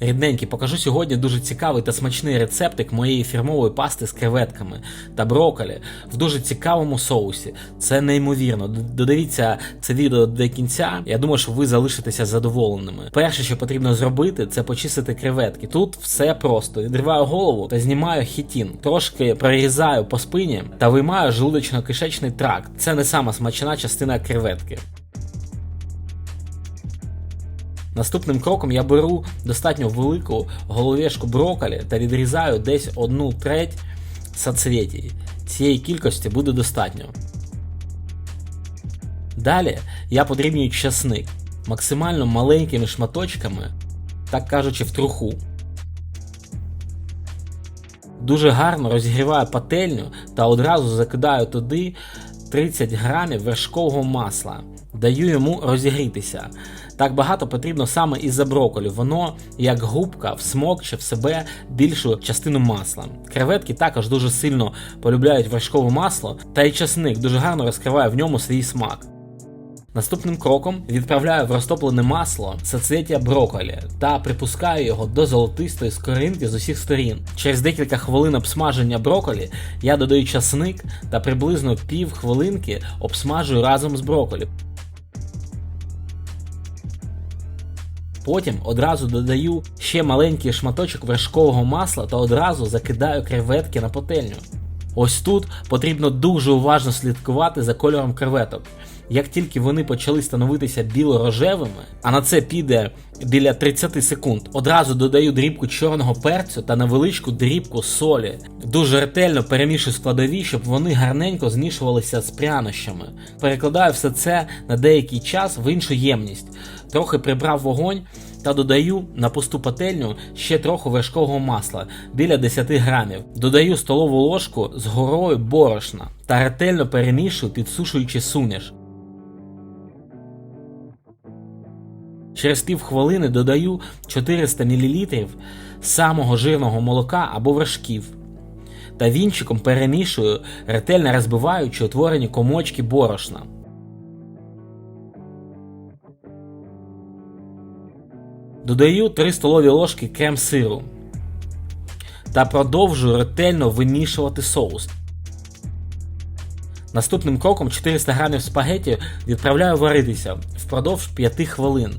Рідненькі, покажу сьогодні дуже цікавий та смачний рецептик моєї фірмової пасти з креветками та брокколі в дуже цікавому соусі. Це неймовірно. Додивіться це відео до кінця. Я думаю, що ви залишитеся задоволеними. Перше, що потрібно зробити, це почистити креветки. Тут все просто. Відриваю голову та знімаю хітін. Трошки прорізаю по спині та виймаю желудочно-кишечний тракт. Це не сама смачна частина креветки. Наступним кроком я беру достатньо велику головешку брокколі та відрізаю десь одну треть соцвєтій. Цієї кількості буде достатньо. Далі я подрібнюю часник максимально маленькими шматочками, так кажучи, в труху. Дуже гарно розігріваю пательню та одразу закидаю туди 30 грамів вершкового масла. Даю йому розігрітися. Так багато потрібно саме із-за брокколі. Воно, як губка, всмокче в себе більшу частину масла. Креветки також дуже сильно полюбляють вершкове масло, та й часник дуже гарно розкриває в ньому свій смак. Наступним кроком відправляю в розтоплене масло соцвіття брокколі та припускаю його до золотистої скоринки з усіх сторін. Через декілька хвилин обсмаження брокколі я додаю часник та приблизно пів хвилинки обсмажую разом з брокколі. Потім одразу додаю ще маленький шматочок вершкового масла та одразу закидаю креветки на пательню. Ось тут потрібно дуже уважно слідкувати за кольором креветок. Як тільки вони почали становитися біло-рожевими, а на це піде біля 30 секунд, одразу додаю дрібку чорного перцю та невеличку дрібку солі. Дуже ретельно перемішую складові, щоб вони гарненько змішувалися з прянощами. Перекладаю все це на деякий час в іншу ємність. Трохи прибрав вогонь та додаю на пусту пательню ще трохи вершкового масла біля 10 грамів. Додаю столову ложку з горою борошна та ретельно перемішую, підсушуючи суміш. Через півхвилини додаю 400 мл самого жирного молока або вершків. Та вінчиком перемішую, ретельно розбиваючи утворені комочки борошна. Додаю 3 столові ложки крем-сиру та продовжую ретельно вимішувати соус. Наступним кроком 400 грамів спагеті відправляю варитися впродовж 5 хвилин.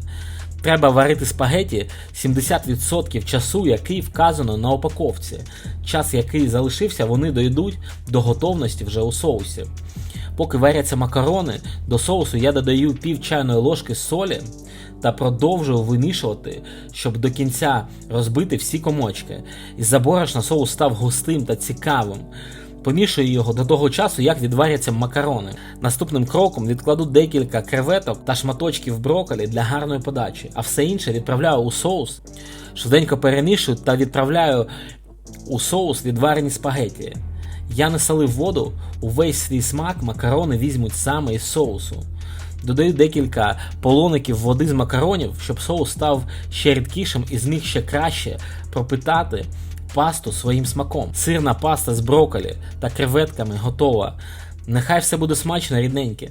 Треба варити спагеті 70% часу, який вказано на упаковці. Час, який залишився, вони дойдуть до готовності вже у соусі. Поки варяться макарони, до соусу я додаю пів чайної ложки солі та продовжую вимішувати, щоб до кінця розбити всі комочки. Із-за борошна соус став густим та цікавим. Помішую його до того часу, як відваряться макарони. Наступним кроком відкладу декілька креветок та шматочків брокколі для гарної подачі, а все інше відправляю у соус, швиденько перемішую та відправляю у соус відварені спагеті. Я не солив воду, увесь свій смак макарони візьмуть саме із соусу. Додаю декілька полоників води з макаронів, щоб соус став ще рідкішим і зміг ще краще пропитати пасту своїм смаком. Сирна паста з брокколі та креветками готова. Нехай все буде смачно, рідненьке.